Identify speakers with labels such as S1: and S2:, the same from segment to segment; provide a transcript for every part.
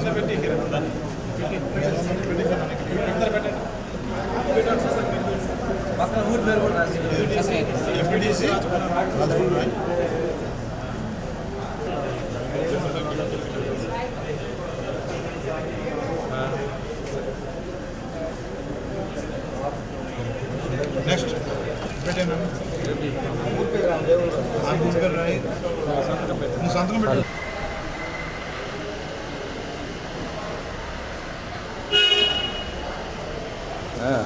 S1: अंदर बैठे खेल रहा अंदर बैठे आपका रूल मेरे बोल
S2: रहा है एफडी से राजपुर भाई नेक्स्ट बैठे मैम आप
S3: कर रहे हैं
S4: सांतन बैठे
S5: à.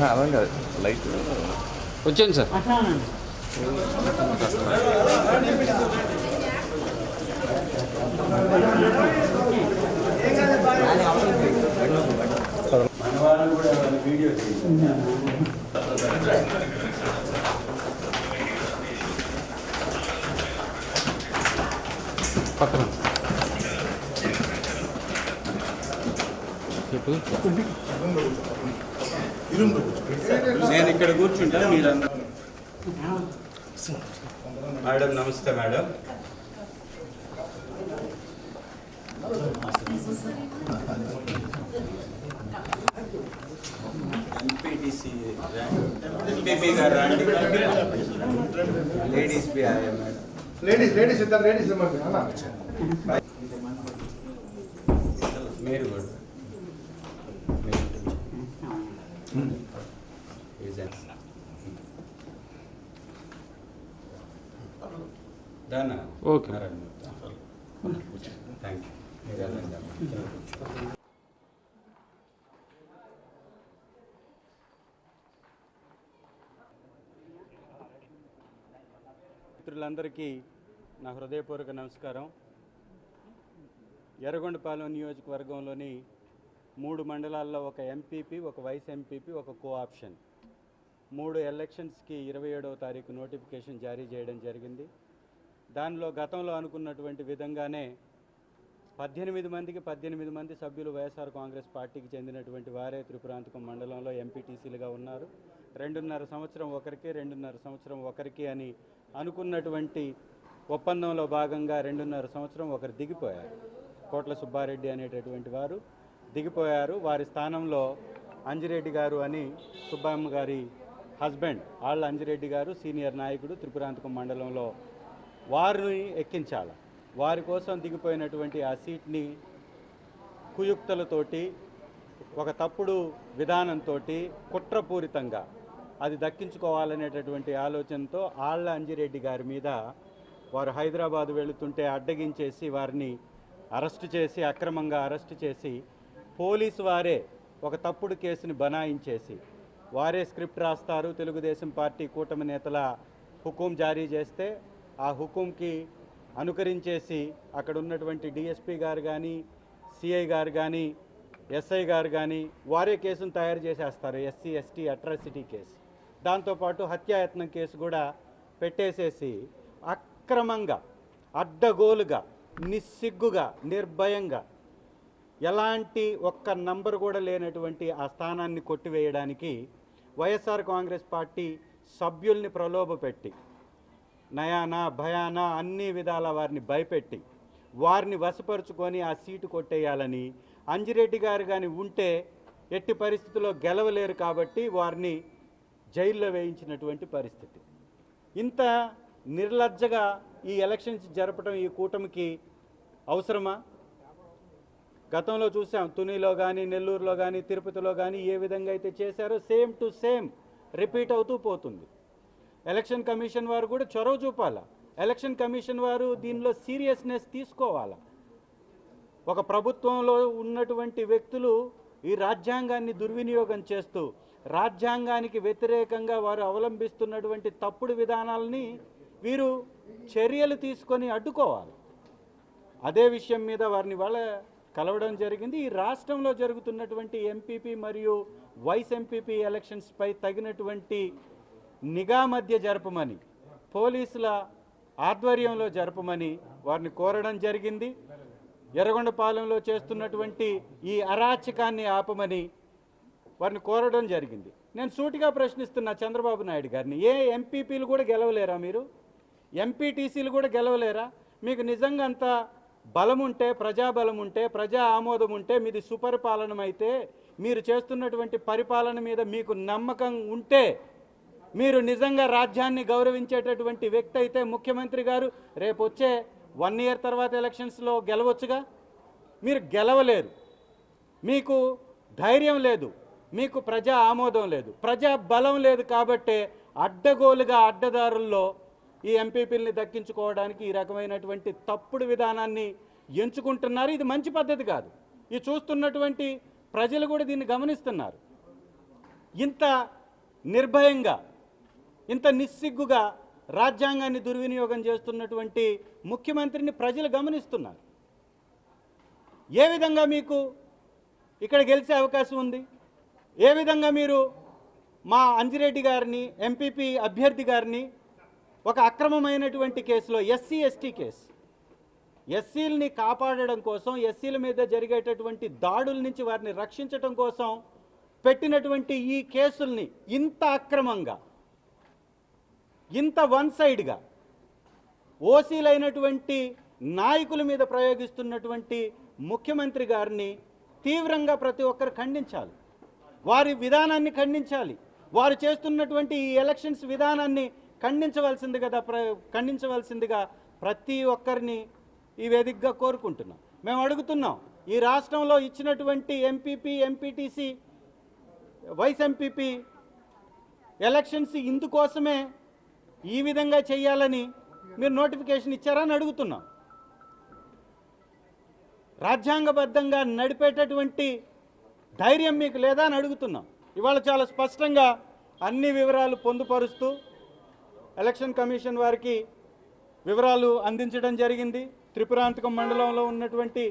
S5: Hả
S1: vẫn được lấy từ Có
S4: chân sao?
S2: Thank you.
S1: నేను ఇక్కడ కూర్చుంటా మీరందరూ. మేడం నమస్తే మేడం. ఎంపీటీసీ ఎంపీపీ గారు రండి లేడీస్ బి ఆయా మేడం
S2: లేడీస్ లేడీస్ ఇద్దరు లేడీస్
S1: మీరు కూడా.
S4: ఓకే.
S1: మిత్రులందరికీ నా హృదయపూర్వక నమస్కారం. ఎర్రగొండపాలెం నియోజకవర్గంలోని మూడు మండలాల్లో ఒక ఎంపీపీ ఒక వైస్ ఎంపీపీ ఒక కో ఆప్షన్ మూడు ఎలక్షన్స్కి ఇరవై ఏడవ తారీఖు నోటిఫికేషన్ జారీ చేయడం జరిగింది. దానిలో గతంలో అనుకున్నటువంటి విధంగానే పద్దెనిమిది మందికి పద్దెనిమిది మంది సభ్యులు వైఎస్ఆర్ కాంగ్రెస్ పార్టీకి చెందినటువంటి వారే త్రిపురాంతకం మండలంలో ఎంపీటీసీలుగా ఉన్నారు. రెండున్నర సంవత్సరం ఒకరికి రెండున్నర సంవత్సరం ఒకరికి అని అనుకున్నటువంటి ఒప్పందంలో భాగంగా రెండున్నర సంవత్సరం ఒకరు దిగిపోయారు. కోట్ల సుబ్బారెడ్డి అనేటటువంటి వారు దిగిపోయారు. వారి స్థానంలో అంజిరెడ్డి గారు అని సుబ్బమ్మ గారి హస్బెండ్ ఆళ్ళ అంజిరెడ్డి గారు సీనియర్ నాయకుడు త్రిపురాంతకం మండలంలో వారిని ఎక్కించాలి. వారి కోసం దిగిపోయినటువంటి ఆ సీట్ని కుయుక్తలతోటి ఒక తప్పుడు విధానంతో కుట్రపూరితంగా అది దక్కించుకోవాలనేటటువంటి ఆలోచనతో ఆళ్ళ అంజిరెడ్డి గారి మీద వారు హైదరాబాద్ వెళుతుంటే అడ్డగించేసి వారిని అరెస్టు చేసి అక్రమంగా అరెస్టు చేసి పోలీసు వారే ఒక తప్పుడు కేసుని బనాయించేసి వారే స్క్రిప్ట్ రాస్తారు. తెలుగుదేశం పార్టీ కూటమి నేతల హుకుం జారీ చేస్తే ఆ హుకుంకి అనుకరించేసి అక్కడ ఉన్నటువంటి డిఎస్పీ గారు కానీ సిఐ గారు కానీ ఎస్ఐ గారు కానీ వారే కేసును తయారు చేసేస్తారు ఎస్సీ ఎస్టీ అట్రాసిటీ కేసు. దాంతోపాటు హత్యాయత్నం కేసు కూడా పెట్టేసేసి అక్రమంగా అడ్డగోలుగా నిస్సిగ్గుగా నిర్భయంగా ఎలాంటి ఒక్క నంబర్ కూడా లేనటువంటి ఆ స్థానాన్ని కొట్టివేయడానికి వైఎస్ఆర్ కాంగ్రెస్ పార్టీ సభ్యుల్ని ప్రలోభపెట్టి నయానా భయానా అన్ని విధాల వారిని భయపెట్టి వారిని వశపరుచుకొని ఆ సీటు కొట్టేయాలని అంజిరెడ్డి గారు కానీ ఉంటే ఎట్టి పరిస్థితుల్లో గెలవలేరు కాబట్టి వారిని జైల్లో వేయించినటువంటి పరిస్థితి. ఇంత నిర్లజ్జగా ఈ ఎలక్షన్స్ జరపడం ఈ కూటమికి అవసరమా? గతంలో చూసాం తునిలో కానీ నెల్లూరులో కానీ తిరుపతిలో కానీ ఏ విధంగా అయితే చేశారో సేమ్ టు సేమ్ రిపీట్ అవుతూ పోతుంది. ఎలక్షన్ కమిషన్ వారు కూడా చొరవ చూపాలా? ఎలక్షన్ కమిషన్ వారు దీనిలో సీరియస్నెస్ తీసుకోవాలా? ఒక ప్రభుత్వంలో ఉన్నటువంటి వ్యక్తులు ఈ రాజ్యాంగాన్ని దుర్వినియోగం చేస్తూ రాజ్యాంగానికి వ్యతిరేకంగా వారు అవలంబిస్తున్నటువంటి తప్పుడు విధానాలని వీరు చర్యలు తీసుకొని అడ్డుకోవాలి. అదే విషయం మీద వారిని వాళ్ళ కలవడం జరిగింది. ఈ రాష్ట్రంలో జరుగుతున్నటువంటి ఎంపీపీ మరియు వైస్ ఎంపీపీ ఎలక్షన్స్పై తగినటువంటి నిఘా మధ్య జరపమని పోలీసుల ఆధ్వర్యంలో జరపమని వారిని కోరడం జరిగింది. ఎర్రగొండపాలెంలో చేస్తున్నటువంటి ఈ అరాచకాన్ని ఆపమని వారిని కోరడం జరిగింది. నేను సూటిగా ప్రశ్నిస్తున్నా చంద్రబాబు నాయుడు గారిని ఏ ఎంపీపీలు కూడా గెలవలేరా మీరు? ఎంపీటీసీలు కూడా గెలవలేరా? మీకు నిజంగా అంత బలం ఉంటే ప్రజాబలం ఉంటే ప్రజా ఆమోదం ఉంటే మీది సుపరిపాలనమైతే మీరు చేస్తున్నటువంటి పరిపాలన మీద మీకు నమ్మకం ఉంటే మీరు నిజంగా రాజ్యాన్ని గౌరవించేటటువంటి వ్యక్తి అయితే ముఖ్యమంత్రి గారు రేపు వచ్చే వన్ ఇయర్ తర్వాత ఎలక్షన్స్లో గెలవచ్చుగా? మీరు గెలవలేరు. మీకు ధైర్యం లేదు. మీకు ప్రజా ఆమోదం లేదు. ప్రజా బలం లేదు కాబట్టే అడ్డగోలుగా అడ్డదారుల్లో ఈ ఎంపీపీల్ని దక్కించుకోవడానికి ఈ రకమైనటువంటి తప్పుడు విధానాన్ని ఎంచుకుంటున్నారు. ఇది మంచి పద్ధతి కాదు. ఇది చూస్తున్నటువంటి ప్రజలు కూడా దీన్ని గమనిస్తున్నారు. ఇంత నిర్భయంగా ఇంత నిస్సిగ్గుగా రాజ్యాంగాన్ని దుర్వినియోగం చేస్తున్నటువంటి ముఖ్యమంత్రిని ప్రజలు గమనిస్తున్నారు. ఏ విధంగా మీకు ఇక్కడ గెలిచే అవకాశం ఉంది? ఏ విధంగా మీరు మా అంజిరెడ్డి గారిని ఎంపీపీ అభ్యర్థి గారిని ఒక అక్రమమైనటువంటి కేసులో ఎస్సీ ఎస్టీ కేసు ఎస్సీలని కాపాడడం కోసం ఎస్సీల మీద జరిగేటటువంటి దాడుల నుంచి వారిని రక్షించడం కోసం పెట్టినటువంటి ఈ కేసుల్ని ఇంత అక్రమంగా ఇంత వన్ సైడ్గా ఓసీలైనటువంటి నాయకుల మీద ప్రయోగిస్తున్నటువంటి ముఖ్యమంత్రి గారిని తీవ్రంగా ప్రతి ఒక్కరు ఖండించాలి. వారి విధానాన్ని ఖండించాలి. వారు చేస్తున్నటువంటి ఈ ఎలక్షన్స్ విధానాన్ని ఖండించవలసింది కదా ప్ర ఖండించవలసిందిగా ప్రతి ఒక్కరిని ఈ వేదికగా కోరుకుంటున్నాం. మేము అడుగుతున్నాం ఈ రాష్ట్రంలో ఇచ్చినటువంటి MPP MPTC vice MPP elections ఇందుకోసమే ఈ విధంగా చేయాలని మీరు నోటిఫికేషన్ ఇచ్చారని అడుగుతున్నాం. రాజ్యాంగబద్ధంగా నడిపేటటువంటి ధైర్యం మీకు లేదా అని అడుగుతున్నాం. ఇవాళ చాలా స్పష్టంగా అన్ని వివరాలు పొందుపరుస్తూ ఎలక్షన్ కమిషన్ వారికి వివరాలు అందించడం జరిగింది. త్రిపురాంతకం మండలంలో ఉన్నటువంటి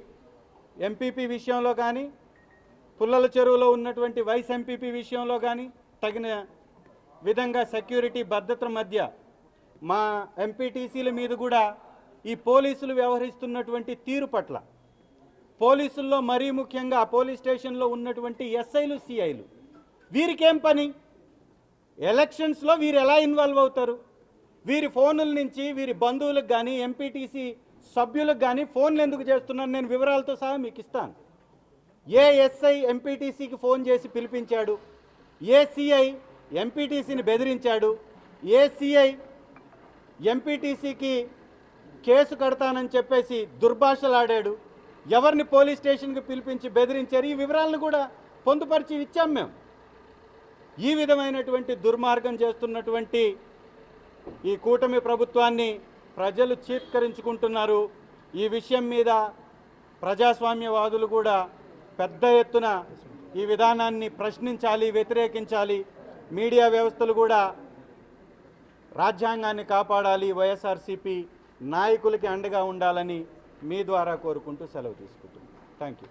S1: ఎంపీపీ విషయంలో కానీ పుల్లల చెరువులో ఉన్నటువంటి వైస్ ఎంపీపీ విషయంలో కానీ తగిన విధంగా సెక్యూరిటీ భద్రత మధ్య మా ఎంపీటీసీల మీద కూడా ఈ పోలీసులు వ్యవహరిస్తున్నటువంటి తీరు పట్ల పోలీసుల్లో మరీ ముఖ్యంగా పోలీస్ స్టేషన్లో ఉన్నటువంటి ఎస్ఐలు సిఐలు వీరికేం పని? ఎలక్షన్స్లో వీరు ఎలా ఇన్వాల్వ్ అవుతారు? వీరి ఫోనుల నుంచి వీరి బంధువులకు కానీ ఎంపీటీసీ సభ్యులకు కానీ ఫోన్లు ఎందుకు చేస్తున్నాను? నేను వివరాలతో సహా మీకు ఇస్తాను. ఏ ఎస్ఐ ఎంపీటీసీకి ఫోన్ చేసి పిలిపించాడు? ఏ సిఐ ఎంపీటీసీని బెదిరించాడు. ఏసీఐ ఎంపీటీసీకి కేసు కడతానని చెప్పేసి దుర్భాషలాడాడు. ఎవరిని పోలీస్ స్టేషన్కి పిలిపించి బెదిరించారు? ఈ వివరాలను కూడా పొందుపరిచి ఇచ్చాం మేము. ఈ విధమైనటువంటి దుర్మార్గం చేస్తున్నటువంటి ఈ కూటమి ప్రభుత్వాన్ని ప్రజలు చీత్కరించుకుంటున్నారు. ఈ విషయం మీద ప్రజాస్వామ్యవాదులు కూడా పెద్ద ఎత్తున ఈ విధానాన్ని ప్రశ్నించాలి వ్యతిరేకించాలి. మీడియా వ్యవస్థలు కూడా రాజ్యాంగాన్ని కాపాడాలి వైఎస్ఆర్సీపీ నాయకులకి అండగా ఉండాలని మీ ద్వారా కోరుకుంటూ సెలవు తీసుకుంటున్నాను. Thank you